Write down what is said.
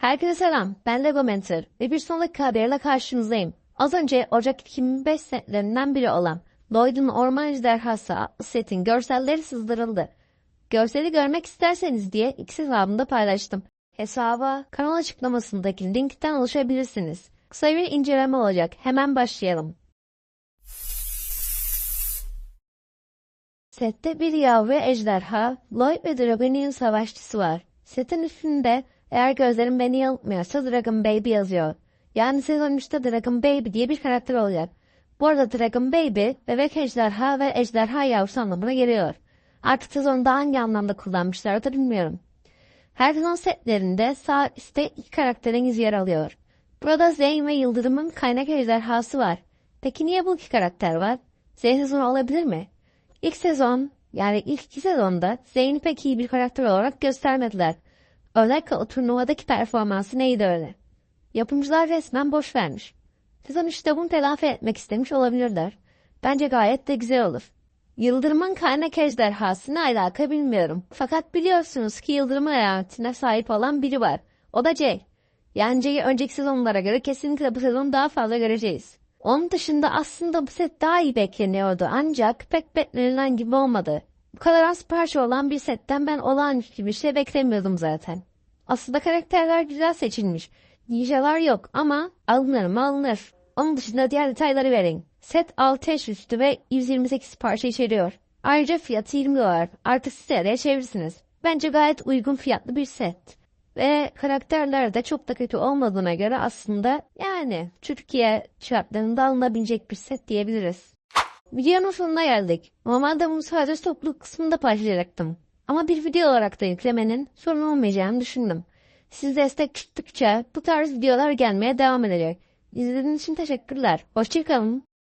Herkese selam, ben Lego Mentor ve bir sonraki haberle karşınızdayım. Az önce Ocak 2005 setlerinden biri olan Lloyd'un Orman Ejderhası adlı setin görselleri sızdırıldı. Görseli görmek isterseniz diye X hesabımda paylaştım. Hesaba kanal açıklamasındaki linkten ulaşabilirsiniz. Kısa bir inceleme olacak, hemen başlayalım. Sette bir yavru ejderha, Lloyd ve Dragon'un savaşçısı var. Setin üstünde eğer gözlerim beni yanıltmıyorsa Dragon Baby yazıyor. Yani sezon 3'te Dragon Baby diye bir karakter olacak. Bu arada Dragon Baby, bebek ejderha ve ejderha yavrusu anlamına geliyor. Artık sezonda hangi anlamda kullanmışlar da bilmiyorum. Her sezon setlerinde sağ üstte iki karakteriniz yer alıyor. Burada Zeyn ve Yıldırım'ın kaynak ejderhası var. Peki niye bu iki karakter var? Zeyn sezonu olabilir mi? İlk sezon, yani ilk iki sezonda Zeyn'i pek iyi bir karakter olarak göstermediler. Özellikle o turnuvadaki performansı neydi öyle? Yapımcılar resmen boş vermiş. Sezon 3'te bunu telafi etmek istemiş olabilirler. Bence gayet de güzel olur. Yıldırım'ın kaynak ejderhası ne alaka bilmiyorum. Fakat biliyorsunuz ki Yıldırım'ın alametine sahip olan biri var. O da Jay. Yani Jay'i önceki sezonlara göre kesinlikle bu sezon daha fazla göreceğiz. Onun dışında aslında bu set daha iyi bekleniyordu ancak pek beklenilen gibi olmadı. Bu kadar az parça olan bir setten ben olağanüstü bir şey beklemiyordum zaten. Aslında karakterler güzel seçilmiş. Ninjalar yok ama alınır mı alınır. Onun dışında diğer detayları verin. Set 6 yaş üstü ve 128 parça içeriyor. Ayrıca fiyatı 20 dolar. Artık siz araya çevirirsiniz. Bence gayet uygun fiyatlı bir set. Ve karakterler de çok da kötü olmadığına göre aslında yani Türkiye şartlarında alınabilecek bir set diyebiliriz. Videonun sonuna geldik. Normalde bunu sadece topluluk kısmında paylaşacaktım. Ama bir video olarak da yüklemenin sorun olmayacağını düşündüm. Siz destek çıktıkça bu tarz videolar gelmeye devam edecek. İzlediğiniz için teşekkürler. Hoşçakalın.